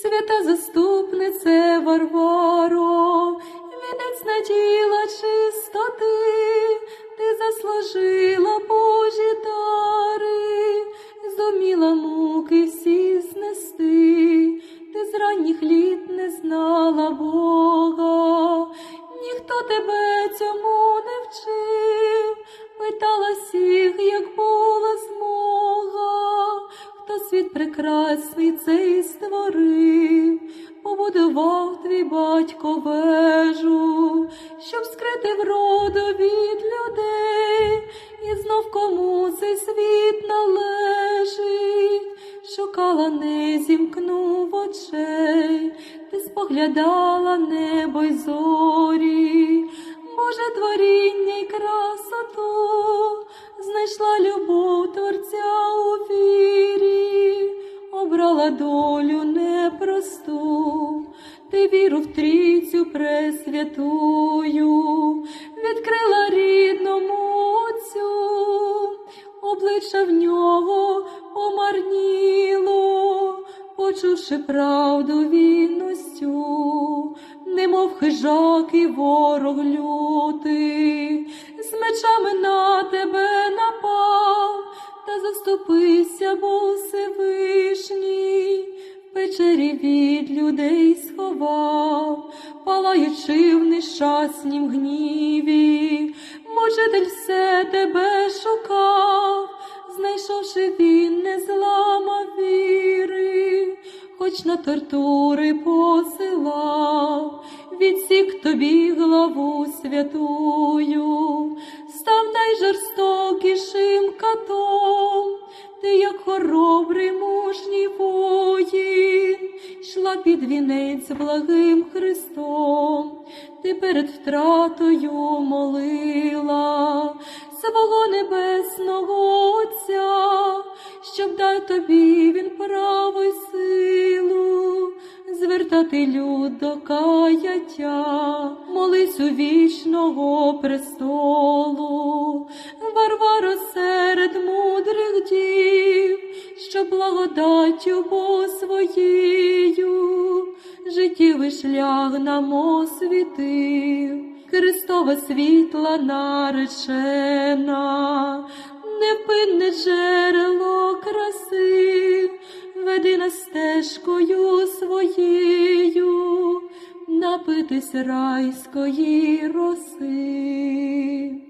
свята заступнице Варваро, вінець наділа чистоти, ти заслужила Божі дари, зуміла муки всі знести, ти з ранніх літ не знала Бога, ніхто тебе цьому не вчив, питала світ прекрасний цей створив, побудував твій батько вежу, щоб скрити вроду від людей, і знов кому цей світ належить, шукала, не зімкнув очей, ти споглядала небо й зорі, Боже творіння й красоту, знайшла любов долю непросту, ти віру в трійцю пресвятую, відкрила рідному Отцю, обличчя в нього помарніло, почувши правду вінностю, немов хижак і ворог лютий, з мечами на тебе напав, та заступився, бо Всевишній, в печері від людей сховав, палаючи в нещаснім гніві, мучитель все тебе шукав, знайшовши він не зламав віри, хоч на тортури посилав, відсік тобі главу святую, став найжорстокішим катом, ти, як хоробрий мужній воїн, йшла під вінець благим Христом, ти перед втратою молила. Свого небесного Отця, щоб дай тобі він право й силу, звертати люд до каяття, молись у вічного престолу, благодаттю своєю. Життєвий шлях нам освітив, Христова світла наречена, невпинне джерело краси, веди нас стежкою своєю, напитись райської роси.